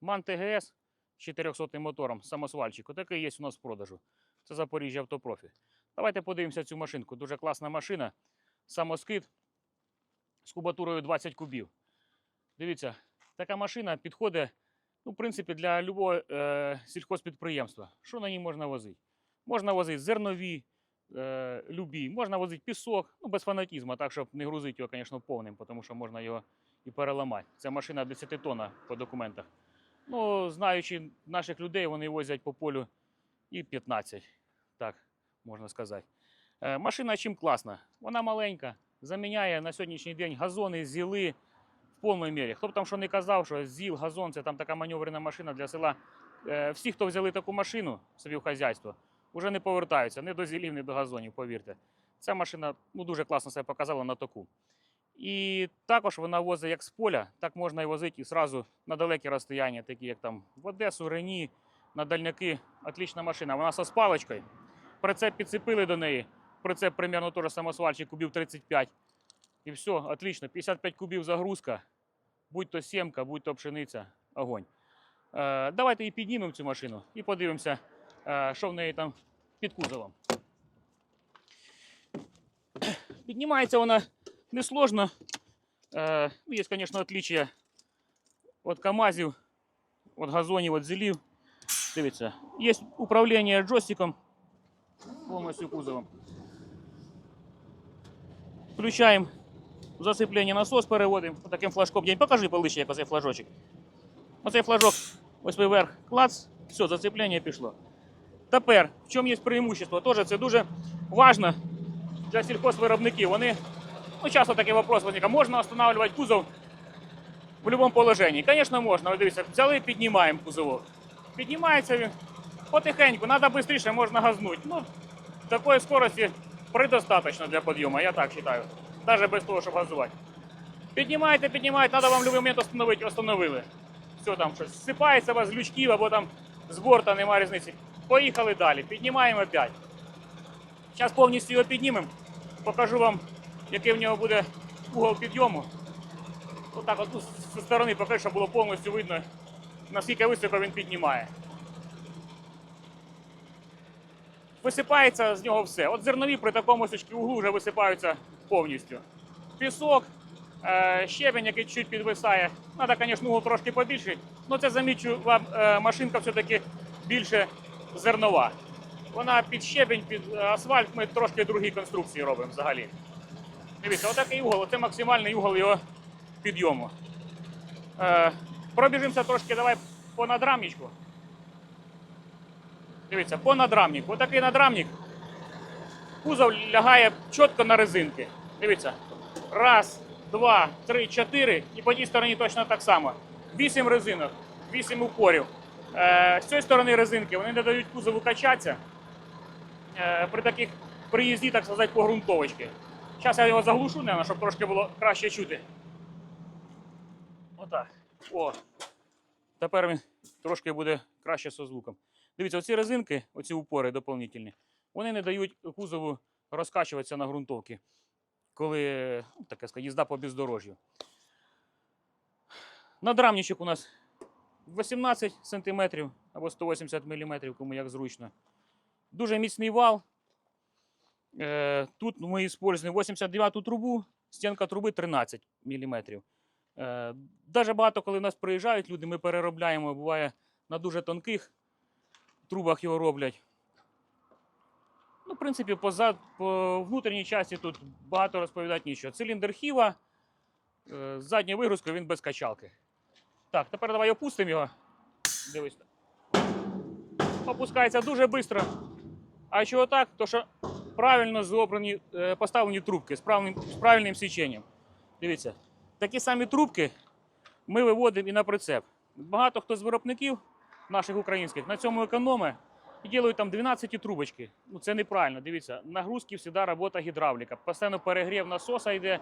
МАН ТГС з 400 мотором, самосвальчик. Отакий є у нас в продажу. Це Запоріжжя Автопрофі. Давайте подивимося цю машинку. Дуже класна машина. Самоскид з кубатурою 20 кубів. Дивіться, така машина підходить, ну, в принципі, для любого е, сільхозпідприємства. Що на ній можна возити? Можна возити зернові, е, любі, можна возити пісок, ну, без фанатізму, так, щоб не грузити його, звісно, повним, тому що можна його і переламати. Це машина 10 тонна по документах. Ну, знаючи наших людей, вони возять по полю і 15, так можна сказати. Е, машина чим класна? Вона маленька, заміняє на сьогоднішній день газони, зіли в повній мірі. Хто б там що не казав, що зіл, газон це там така маневрена машина для села. Е, всі, хто взяли таку машину собі в хазяйство, вже не повертаються ні до зілів, ні до газонів, повірте. Ця машина ну, дуже класно себе показала на току. І також вона возить як з поля, так можна і возити і сразу на далекі розстояння, такі як там в Одесу, Рені, на дальняки. Отлічна машина. Вона со спалочкою. Прицеп підцепили до неї. Прицеп примерно теж самосвальчик, кубів 35. І все, отлично. 55 кубів загрузка. Будь то сімка, будь то пшениця, огонь. Е, давайте і піднімемо цю машину і подивимося, е, що в неї там під кузовом. Піднімається вона несложно. Е, ну, є, звісно, отличия від КАМАЗів, від газонів, від зілів. Дивіться, є управління джойстиком повністю кузовом. Включаємо засиплення насос, переводимо таким флажком. День, покажи ближче, як оцей флажочок. Оцей флажок, ось вверх, клац, все, зацеплення пішло. Тепер, в чому є преимущество? Тоже це дуже важливо для сільхозвиробників. Вони, ну, часто такий вопрос виникає, можна встановлювати кузов в будь-якому положенні? Звісно, можна. Ось дивіться, взяли, піднімаємо кузовок. Піднімається він потихеньку, треба швидше, можна газнути. Ну, такої скорості предостаточно для підйому, я так вважаю. Навіть без того, щоб газувати. Піднімаєте, піднімаєте, треба вам в будь-який момент остановити, остановили. Все там щось зсипається у вас з лючків або там з борта, немає різниці. Поїхали далі, піднімаємо опять. Зараз повністю його піднімемо. Покажу вам, який в нього буде угол підйому. Отак от ну, зі сторони покажу, щоб було повністю видно, наскільки високо він піднімає. Висипається з нього все. От зернові при такому сучки углу вже висипаються повністю. Пісок, е, щебень, який чуть підвисає. Треба, звісно, угол трошки побільший. але це замічу вам, е, машинка все-таки більше зернова. Вона під щебень, під е, асфальт, ми трошки другі конструкції робимо взагалі. Дивіться, отакий угол, це максимальний угол його підйому. Е, пробіжимося трошки, давай по надрамничку. Дивіться, по надрамнику. Отакий надрамник. Кузов лягає чітко на резинки. Дивіться. Раз, два, три, чотири. І по тій стороні точно так само. Вісім резинок, вісім упорів. Е, з цієї сторони резинки вони не дають кузову качатися. Е, при таких приїзді, так сказати, по ґрунтовочки. Зараз я його заглушу, наверное, щоб трошки було краще чути. Отак. О. Тепер він трошки буде краще зі звуком. Дивіться, оці резинки, оці упори доповнительні, вони не дають кузову розкачуватися на ґрунтовці, коли ну, таке сказати, їзда по бездорожжю. Надрамничок у нас 18 см або 180 мм, кому як зручно. Дуже міцний вал. Е, Тут ми використовуємо 89 трубу, стінка труби 13 мм. Е, Даже багато, коли в нас приїжджають люди, ми переробляємо, буває на дуже тонких трубах його роблять. Ну, в принципі, позад, по внутрішній часті тут багато розповідати нічого. Циліндр хіва, е, з задньою вигрузкою він без качалки. Так, тепер давай опустимо його. Дивись. Опускається дуже швидко. А чого так? То що правильно зобрані, е, поставлені трубки з правильним, з правильним січенням. Дивіться, такі самі трубки ми виводимо і на прицеп. Багато хто з виробників наших українських на цьому економить і роблять там 12 трубочки. Ну це неправильно. Дивіться, нагрузки завжди робота гідравліка. Постійно перегрів насоса йде.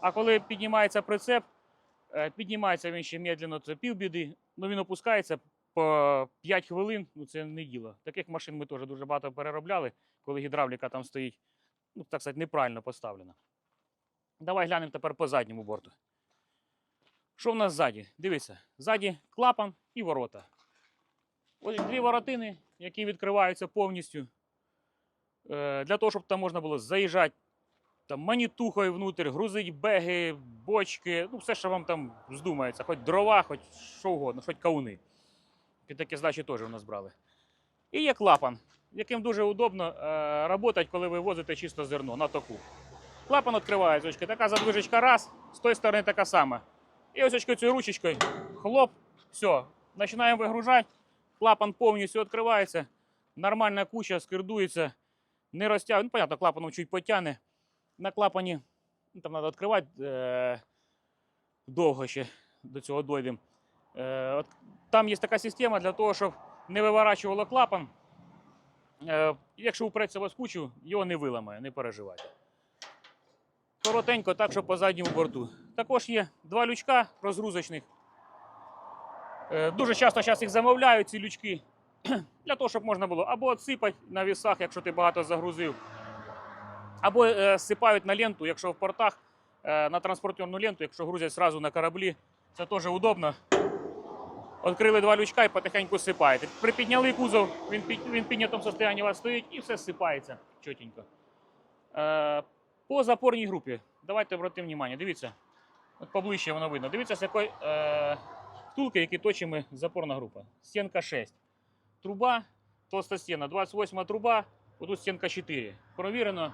А коли піднімається прицеп, е, піднімається він ще медленно, це півбіди, ну він опускається по 5 хвилин, ну це не діло. Таких машин ми теж дуже багато переробляли, коли гідравліка там стоїть, ну так сказати, неправильно поставлена. Давай глянемо тепер по задньому борту. Що в нас ззаді? Дивіться, ззаді клапан і ворота. Ось дві воротини, які відкриваються повністю. Е, Для того, щоб там можна було заїжджати там, манітухою внутрь, грузить беги, бочки, ну все, що вам там здумається, хоч дрова, хоч що угодно, хоч кауни. Під такі здачі теж у нас брали. І є клапан, яким дуже удобно е, працювати, коли ви возите чисто зерно на току. Клапан відкривається, очки, така задвижечка раз, з тої сторони така сама. І ось очки цією ручечкою, хлоп, все, починаємо вигружати, клапан повністю відкривається, нормальна куча скирдується, не розтягує. Ну, понятно, клапаном чуть потягне. На клапані ну, там треба відкривати е, довго ще до цього дойдемо. Е, там є така система для того, щоб не виворачувало клапан. Е, якщо упреться вас кучу, його не виламає, не переживайте. Коротенько, так, що по задньому борту. Також є два лючка розгрузочних. Е, Дуже часто зараз їх замовляють, ці лючки, для того, щоб можна було або відсипати на вісах, якщо ти багато загрузив, або е, сипають на ленту, якщо в портах, на транспортерну ленту, якщо грузять зразу на кораблі, це теж удобно. Відкрили два лючка і потихеньку сипаєте. Припідняли кузов, він, під, він піднятому стані у вас стоїть і все сипається чотенько. Е, по запорній групі. Давайте обратимо увагу. Дивіться, от поближче воно видно. Дивіться, з якої е, втулки, які точимо запорна група. Стінка 6. Труба, толста стіна, 28 труба, отут стінка 4. Провірено,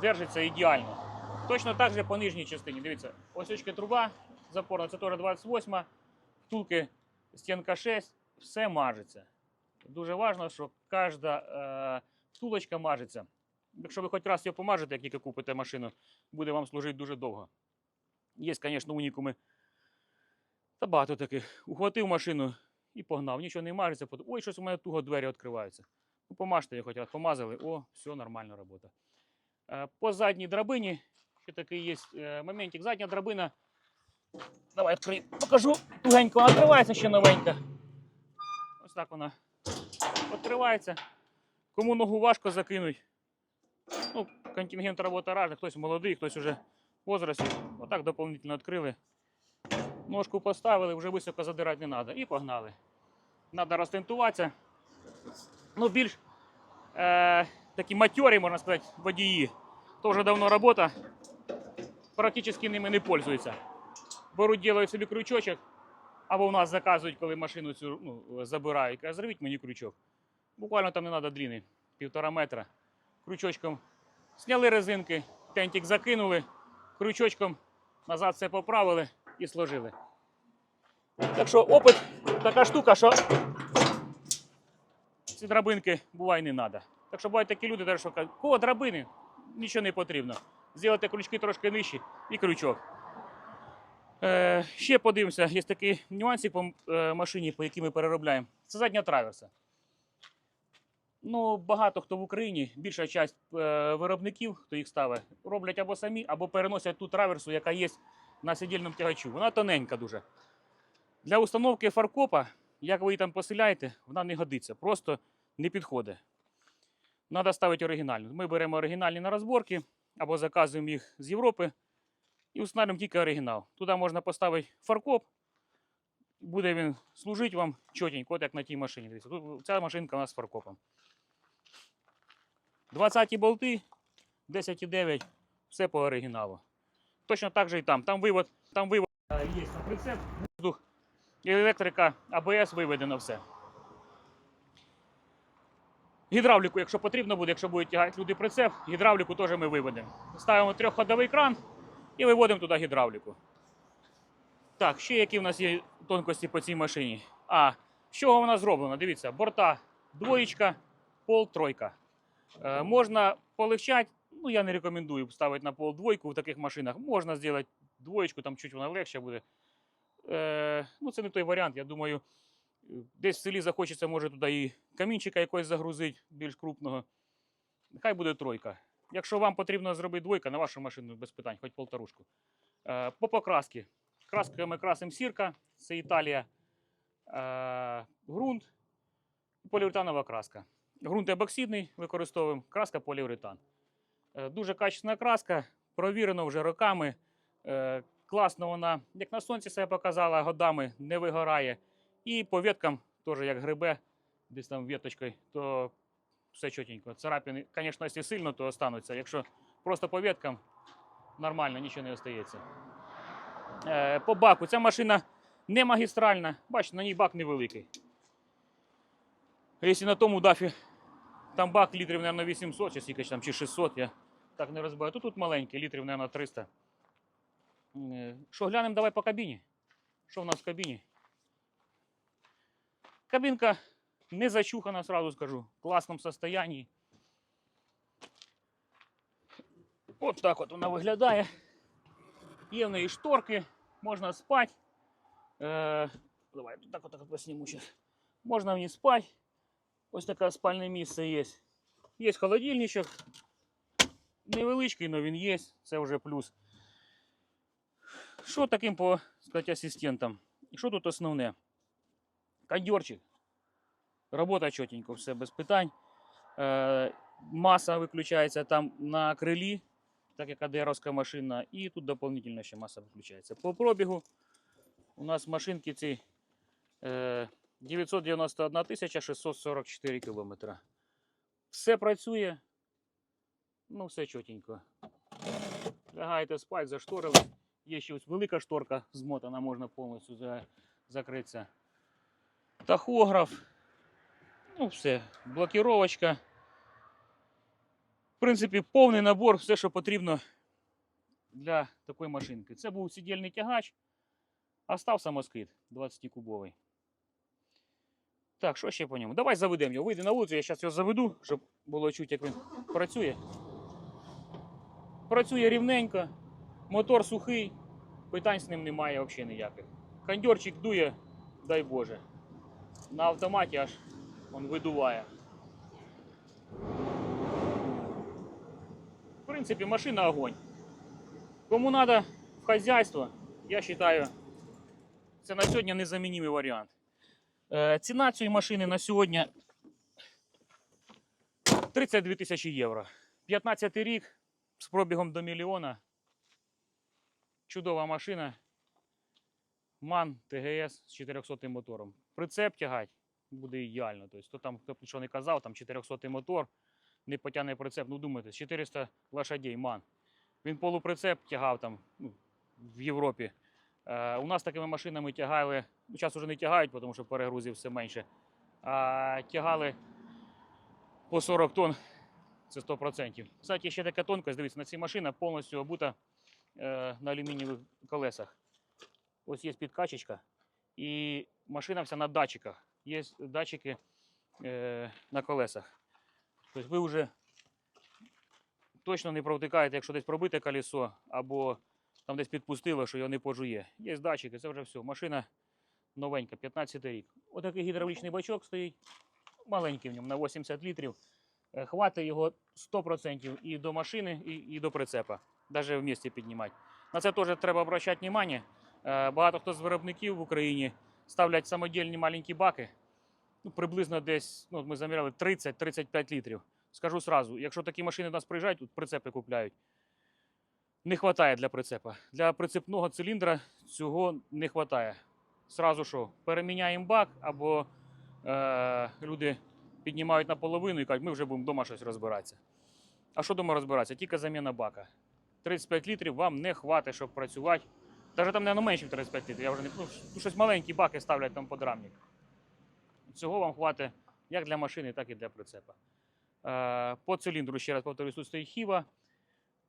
держиться ідеально. Точно так же по нижній частині. Дивіться, ось очки труба запорна, це теж 28, втулки стінка 6, все мажеться. Дуже важливо, що кожна е, втулочка мажеться. Якщо ви хоч раз його помажете, як тільки купите машину, буде вам служити дуже довго. Є, звісно, унікуми. Та багато таких. Ухватив машину і погнав. Нічого не мажеться. Ой, щось у мене туго двері відкриваються. Ну, помажте його хоч раз, помазали. О, все, нормальна робота. Е, По задній драбині, ще такий є е, моментик. Задня драбина. Давай відкрию, покажу. Тугенько відкривається ще новенька. Ось так вона відкривається. Кому ногу важко закинуть. Ну, контингент роботи різний, хтось молодий, хтось вже в возрасті. Отак доповнительно відкрили. Ножку поставили, вже високо задирати не треба. І погнали. Треба розтентуватися. Ну, більш е, такі матьорі, можна сказати, водії. То вже давно робота. Практично ними не пользуються. Беруть, ділають собі крючочок, або в нас заказують, коли машину цю ну, забирають. Кажуть, зробіть мені крючок. Буквально там не треба длини, півтора метра. Крючочком зняли резинки, тентик закинули, крючочком назад все поправили і сложили. Так що опит така штука, що ці драбинки буває не треба. Так що бувають такі люди, що кажуть, кого драбини, нічого не потрібно. Зробити крючки трошки нижчі і крючок. Е, ще подивимося, є такий нюансик по е, машині, по якій ми переробляємо. Це задня траверса. Ну, багато хто в Україні, більша часть е, виробників, хто їх ставить, роблять або самі, або переносять ту траверсу, яка є на сидільному тягачу. Вона тоненька дуже. Для установки фаркопа, як ви її там поселяєте, вона не годиться, просто не підходить. Треба ставити оригінальну. Ми беремо оригінальні на розборки або заказуємо їх з Європи і установимо тільки оригінал. Туди можна поставити фаркоп, буде він служити вам чотенько, от як на тій машині. Ця машинка у нас з фаркопом. 20 болти, 10,9, все по оригіналу. Точно так же і там. Там вивод, там вивод е, є на прицеп, воздух, електрика, АБС виведено все. Гідравліку, якщо потрібно буде, якщо будуть тягати люди прицеп, гідравліку теж ми виведемо. Ставимо трьохходовий кран і виводимо туди гідравліку. Так, ще які в нас є тонкості по цій машині. А, з чого вона зроблена? Дивіться, борта двоєчка, пол тройка. Е, можна полегчати, ну я не рекомендую ставити на пол двойку в таких машинах. Можна зробити двоєчку, там чуть вона легше буде. Е, ну, це не той варіант. Я думаю, десь в селі захочеться, може туди і камінчика якось загрузити, більш крупного. Нехай буде тройка. Якщо вам потрібно зробити двойка на вашу машину без питань, хоч полторушку. Е, по покрасці. Краскою ми красимо сірка, це Італія. Е, ґрунт, поліуретанова краска. Ґрунт ебоксидний використовуємо, краска поліуретан. Е, Дуже качественна краска, провірено вже роками. Класно вона, як на сонці себе показала, годами не вигорає. І по веткам теж як грибе, десь там веточкою, то все чотенько. Царапини, звісно, якщо сильно, то остануться. Якщо просто по веткам, нормально, нічого не остається. Е, по баку. Ця машина не магістральна. Бачите, на ній бак невеликий. Якщо на тому дафі там бак літрів, мабуть, 800, чи скільки там, чи 600, я так не розбираю. Тут, тут маленький, літрів, мабуть, 300. Е, Що, глянемо давай по кабіні? Що в нас в кабіні? Кабінка не зачухана, сразу скажу. В класному состоянии. От так от вона виглядає. Є в неї шторки, можна спати. Е, давай так от, так от посніму зараз. Можна в ній спати. Ось таке спальне місце є. Є холодильничок. Невеличкий, але він є. Це вже плюс. Що таким по сказати, асистентам? Що тут основне? Кондьорчик. Робота чотенько, все без питань. Е, маса виключається там на крилі, так як АДРовська машина, і тут доповнительно ще маса виключається. По пробігу у нас машинки ці е, 991 644 кілометра. Все працює, ну все чотенько. Лягаєте спать, зашторили. Є ще ось велика шторка змотана, можна повністю закритися. Тахограф. Ну, все, блокіровочка. В принципі, повний набор, все, що потрібно для такої машинки. Це був сидільний тягач, а став самоскид 20-кубовий. Так, що ще по ньому? Давай заведемо його. Вийди на вулицю, я зараз його заведу, щоб було чути, як він працює. Працює рівненько, мотор сухий, питань з ним немає взагалі ніяких. Кондьорчик дує, дай Боже. На автоматі аж он видуває. В принципі, машина огонь. Кому треба в хазяйство, я вважаю, це на сьогодні незамінний варіант. Е, ціна цієї машини на сьогодні 32 тисячі євро. 15 рік з пробігом до мільйона. Чудова машина. МАН ТГС з 400 мотором. Прицеп тягать буде ідеально. Тобто, хто там хто що не казав, там 400 мотор, не потягне прицеп. Ну, думайте, 400 лошадей МАН. Він полуприцеп тягав там ну, в Європі. Е, у нас такими машинами тягали, ну, зараз вже не тягають, тому що перегрузів все менше. А тягали по 40 тонн, це 100%. Кстати, ще така тонкость, дивіться, на цій машина повністю обута е, на алюмінієвих колесах. Ось є підкачечка, і машина вся на датчиках. Є датчики е, на колесах. Тобто ви вже точно не провтикаєте, якщо десь пробите колесо, або там десь підпустило, що його не пожує. Є датчики, це вже все. Машина новенька, 15 рік. Отакий гідравлічний бачок стоїть, маленький в ньому на 80 літрів. Е, Хватить його 100% і до машини, і, і до прицепа. Навіть в місті піднімати. На це теж треба обращати увагу. Е, Багато хто з виробників в Україні ставлять самодільні маленькі баки. Ну, приблизно десь, ну, ми заміряли 30-35 літрів. Скажу сразу, якщо такі машини до нас приїжджають, тут прицепи купляють. Не вистачає для прицепа. Для прицепного циліндра цього не вистачає. Сразу що, переміняємо бак, або е, люди піднімають наполовину і кажуть, ми вже будемо вдома щось розбиратися. А що вдома розбиратися? Тільки заміна бака. 35 літрів вам не хватить, щоб працювати. Навіть там не менше 35 літрів. Я вже не ну, щось маленькі баки ставлять там подрамник. Цього вам хватить як для машини, так і для прицепа. Е, По циліндру, ще раз повторюсь, тут стоїть хіва.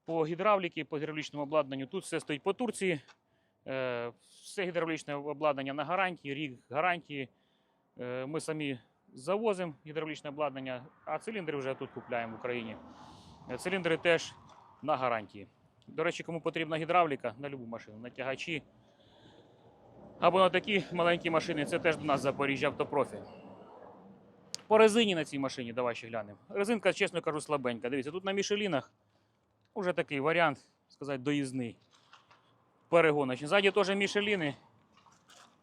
По гідравліки, по гідравлічному обладнанню тут все стоїть по Турції. Е, Все гідравлічне обладнання на гарантії, рік гарантії. Е, Ми самі завозимо гідравлічне обладнання, а циліндри вже тут купляємо в Україні. Циліндри теж на гарантії. До речі, кому потрібна гідравліка на любу машину, на тягачі або на такі маленькі машини, це теж до нас Запоріжжя автопрофі. По резині на цій машині, давай ще глянемо. Резинка, чесно кажу, слабенька. Дивіться, тут на Мішелінах вже такий варіант, сказати, доїзний. Перегоночний. Ззаді теж Мішеліни.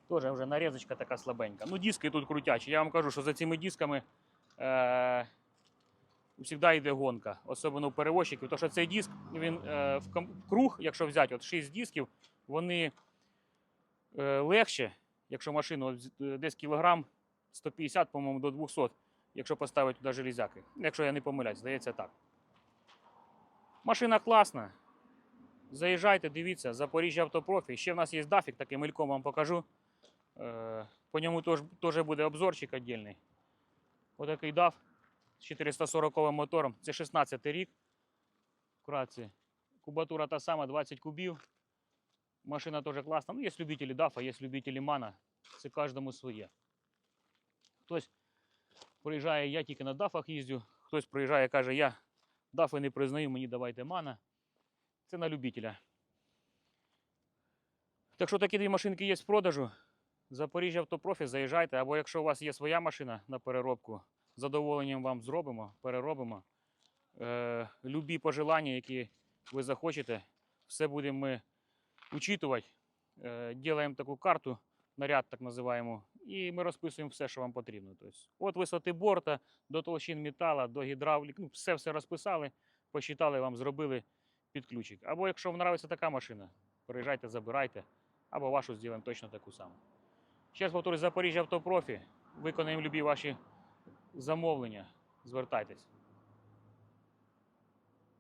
Теж вже нарізочка така слабенька. Ну, диски тут крутячі. Я вам кажу, що за цими дисками е- завжди йде гонка, особливо у перевозчиків. Тому що цей диск, він е- в круг, якщо взяти от 6 дисків, вони е- легше Якщо машину е, десь кілограм 150, по-моєму, до 200, якщо поставити туди железяки. Якщо я не помиляюсь, здається так. Машина класна. Заїжджайте, дивіться, Запоріжжя автопрофі. Ще в нас є дафік, такий мельком вам покажу. По ньому теж, буде обзорчик віддільний. Отакий DAF з 440 мотором. Це 16 рік. Вкратце. Кубатура та сама, 20 кубів. Машина теж класна. Ну, є любителі дафа, є любителі мана. Це кожному своє. Хтось приїжджає, я тільки на дафах їздю. Хтось приїжджає, каже, я дафи не признаю, мені давайте мана. Це на любителя. Так що такі дві машинки є в продажу. Запоріжжя автопрофі, заїжджайте, або якщо у вас є своя машина на переробку, задоволенням вам зробимо, переробимо. Е, любі пожелання, які ви захочете, все будемо ми учитувати. Е, Ділаємо таку карту, наряд так називаємо, і ми розписуємо все, що вам потрібно. Тобто, от висоти борта, до толщин металу, до гідравлік, ну, все все розписали, посчитали вам, зробили під ключик. Або якщо вам подобається така машина, приїжджайте, забирайте, або вашу зробимо точно таку саму. Ще раз повторюю, Запоріжжя автопрофі. Виконаємо любі ваші замовлення. Звертайтесь.